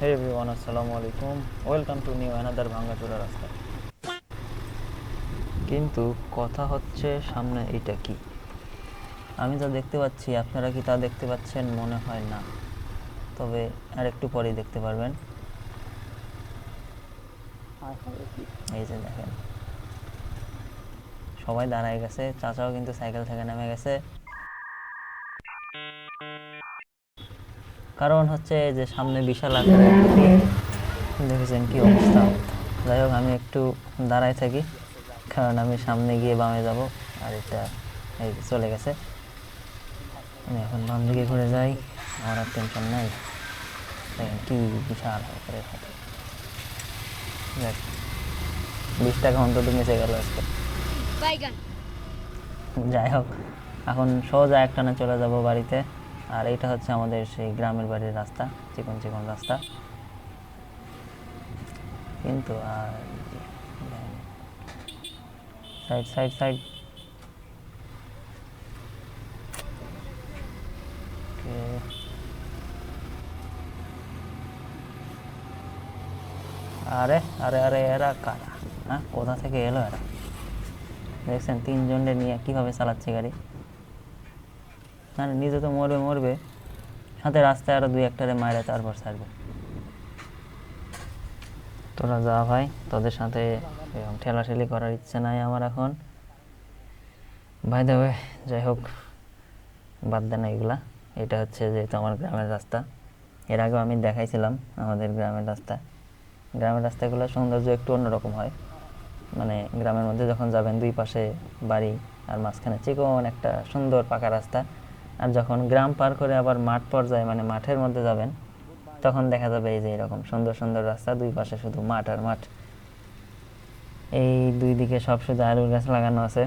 হে everyone আসসালামু আলাইকুম welcome to new another ভাঙ্গাচোরা রাস্তা কিন্তু কথা হচ্ছে সামনে এটা কি? আমি যা দেখতে পাচ্ছি, আপনারা কি তা দেখতে পাচ্ছেন মনে হয় না। তবে আর একটু পরেই দেখতে পারবেন। এই যে দেখেন। সবাই দাঁড়ায় গেছে, চাচাও কিন্তু সাইকেল থেকে নেমে গেছে। কারণ হচ্ছে যে সামনে বিশাল আকারের দেখেছেন কি অবস্থা? যাই হোক আমি একটু দাঁড়ায় থাকি কারণ আমি সামনে গিয়ে বামে যাব আর এটা এই চলে গেছে। আমি এখন বাম দিকে ঘুরে যাই আমার আর টেনশন নাই। দেখেন কি বিশাল আকারের হাতে। দেখ বিশ টাকা অন্তত মিশে গেল আজকে। যাই হোক এখন সোজা একটানে চলে যাব বাড়িতে। আর এইটা হচ্ছে আমাদের সেই গ্রামের বাড়ির রাস্তা, চিকন চিকন রাস্তা। কিন্তু আর সাইড সাইড সাইড। আরে আরে আরে, এরা কারা? হ্যাঁ কোথা থেকে এলো এরা? দেখছেন, তিনজনকে নিয়ে কীভাবে চালাচ্ছে গাড়ি? মানে নিজে তো মরবে মরবে, সাথে রাস্তায় আরও দুই একটারে মারে তারপর ছাড়বে। তোরা যা ভাই, তোদের সাথে ঠেলাঠেলি করার ইচ্ছে নাই আমার এখন। ভাই দেবে যাই হোক, বাদ দেন এগুলা। এটা হচ্ছে যেহেতু আমার গ্রামের রাস্তা। এর আগেও আমি দেখাইছিলাম আমাদের গ্রামের রাস্তা। গ্রামের রাস্তাগুলো সৌন্দর্য একটু অন্যরকম হয়। মানে গ্রামের মধ্যে যখন যাবেন দুই পাশে বাড়ি, আর মাঝখানে চিকন একটা সুন্দর পাকা রাস্তা আর যখন গ্রাম পার করে আবার মাঠ পর্যায়ে মানে মাঠের মধ্যে যাবেন, তখন দেখা যাবে এই যে এরকম সুন্দর সুন্দর রাস্তা, দুই পাশে শুধু মাঠ আর মাঠ। এই দুই দিকে সব শুধু আলুর গাছ লাগানো আছে।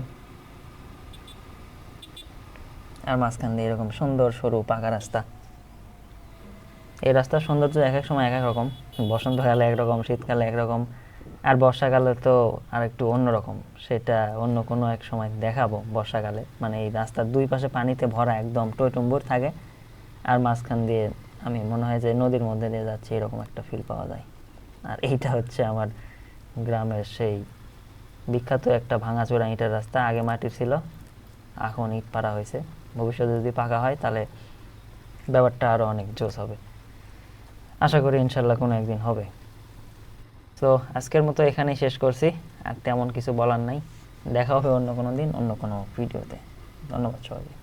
আর মাঝখান দিয়ে এরকম সুন্দর সরু পাকা রাস্তা। এই রাস্তার সৌন্দর্য এক এক সময় এক এক রকম। বসন্তকালে একরকম শীতকালে একরকম আর বর্ষাকালে তো আর একটু অন্যরকম। সেটা অন্য কোনো এক সময় দেখাবো বর্ষাকালে। মানে এই রাস্তার দুই পাশে পানিতে ভরা একদম টইটুম্বুর থাকে। আর মাঝখান দিয়ে আমি মনে হয় যে নদীর মধ্যে দিয়ে যাচ্ছি, এরকম একটা ফিল পাওয়া যায়। আর এইটা হচ্ছে আমার গ্রামের সেই বিখ্যাত একটা ভাঙাচোরা ইটের রাস্তা। আগে মাটির ছিল, এখন ইট পাড়া হয়েছে। ভবিষ্যতে যদি পাকা হয়, তাহলে ব্যাপারটা আরও অনেক জোস হবে। আশা করি ইনশাল্লাহ কোনো একদিন হবে। তো আজকের মতো এখানেই শেষ করছি। আর তেমন কিছু বলার নাই। দেখা হবে অন্য কোনো দিন, অন্য কোনো ভিডিওতে। ধন্যবাদ সবাইকে।